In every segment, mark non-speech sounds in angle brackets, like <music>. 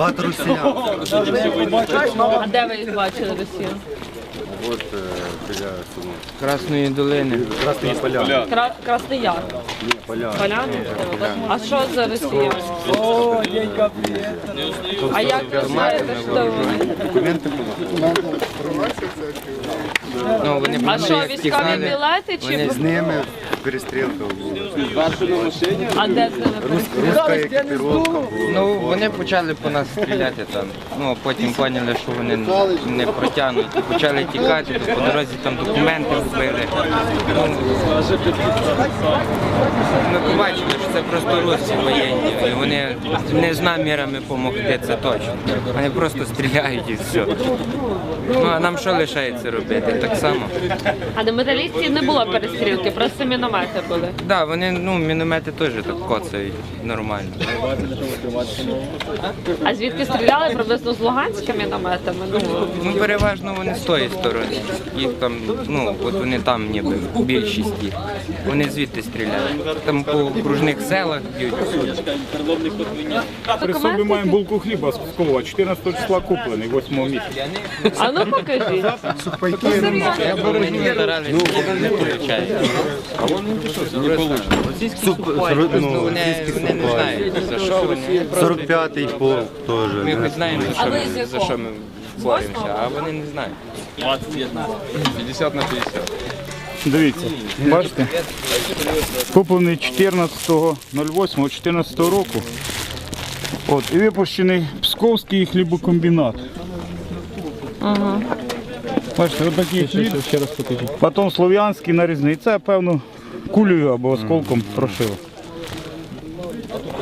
Багато росіян. А де ви їх бачили Росію? От е, біля Суму. Красної долини. Красні поля. Кра- Красний Яр. Поля. Поляни? А що за Росія? А як ви знаєте, що вони? Документи були. Ну, вони А що, військові білети чи З ними перестрілка була. а де ними Руська екіпіровка була. Ну, вони почали по нас стріляти там. Ну, а потім поняли, що вони не протягнуть. І почали тікати, то по дорозі там документи вбили. Ну, ми побачили, що це просто русські воєнні. І вони не з намірами допомогти, це точно. Вони просто стріляють і все. Ну, а нам що лишається робити? Так само. А на металісті не було перестрілки, просто міномети були. Так, да, вони ну, міномети теж так коцають нормально. А звідки стріляли приблизно з Луганська мінометами? Ну, Ну, переважно вони з тої сторони. Їх там, ну, от вони там ніби, більшість їх. Вони звідти стріляють. Там по окружних селах б'ють. При собі маємо булку хліба з Пскова, 14 числа куплений, 8 місяця. а ну покажіть. Вони не старалися, не получають. Не вийшло. Ну, вони, вони не знають, за що вони. 45-й полк Ми хоч знаємо, за що ми, за що ми боремося, а вони не знають. 50 на 50. Дивіться, бачите? Куплений 14.08.14 року. От, і випущений Псковський хлібокомбінат. Бачите, от такий хліб. Ще раз покажіть. Потім слов'янський нарізний. Це, певно, кулею або осколком прошило.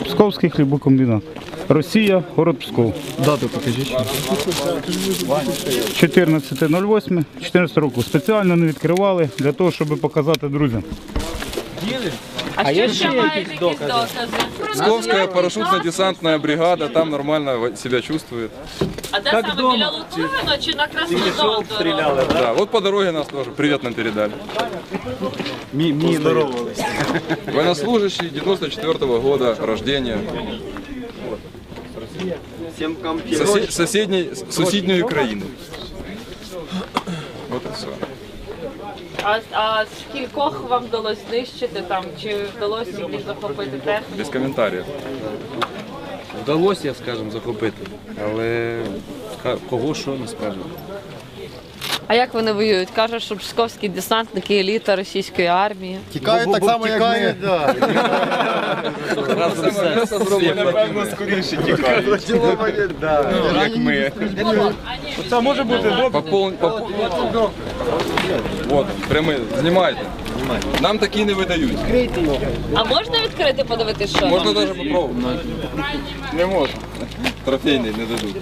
Псковський хлібокомбінат. Росія, город Псков. Дату покажіть. 14.08, 14 року. Спеціально не відкривали для того, щоб показати друзям. А, що ще маєте якісь докази? Псковская парашютно-десантная бригада, там нормально себя чувствует. А де саме біля Лутугина чи на Краснодон? стріляли? Да, вот по дороге нас тоже привет нам передали. <laughs> Военнослужащий 94 -го года рождения. Сосе- соседней, соседней Украины. Вот и все. А, а скількох вам вдалося знищити там? Чи вдалося їх захопити техніку? Без коментарів. Вдалося, скажімо, захопити, але ка- кого що не скажемо. А як вони воюють? Кажуть, що псковські десантники еліта російської армії. Тікають так само, як ми. <laughs> Напевно, скоріше тікають. Як ми. Це може бути добре. Вот, прямо знімайте. Нам такі не видають. А можна відкрити, подивитися, що? Можна навіть попробувати. Не можна. Трофейний не дадуть.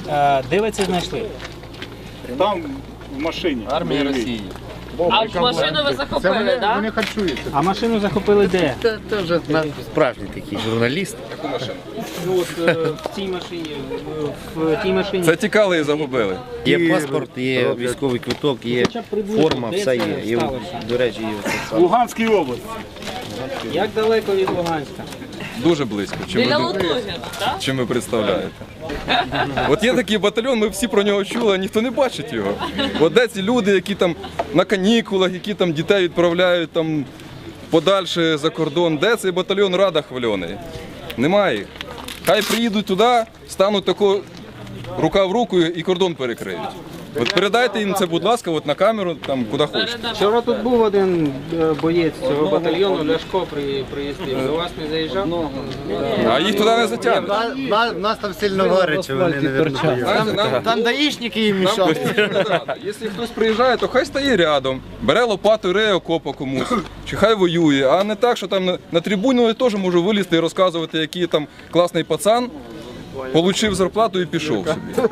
Ви це знайшли? Там в машині. Армія Росії. А машину ви захопили, так? А машину захопили де? Це, вже справжній такий журналіст. Яку машину? Ну от е, в цій машині, в, тій машині. Це тікали і загубили. Є паспорт, є військовий квиток, є форма, все є. Сталося? до речі, саме. Луганській області. Як далеко від Луганська? Дуже близько. Чим ви, Біля так? чим ви представляєте? От є такий батальйон, ми всі про нього чули, а ніхто не бачить його. От де ці люди, які там на канікулах, які там дітей відправляють там подальше за кордон, де цей батальйон Рада хвильоний? Немає їх. Хай приїдуть туди, стануть тако рука в руку і кордон перекриють. От передайте їм це, будь ласка, от на камеру, там куди хочете. Вчора тут був один е, боєць цього батальйону, Ляшко при, приїздив. До вас не заїжджав? А їх туди не затягнуть. Нас там сильно горить, вони не вернуть. Знаєте, нам- Там даїшники їм Нам рада. Якщо хтось приїжджає, то хай стає рядом, бере лопату, реє окопа комусь, чи хай воює, а не так, що там на, на трибуну я теж можу вилізти і розказувати, який я там класний пацан, Получив зарплату і пішов собі.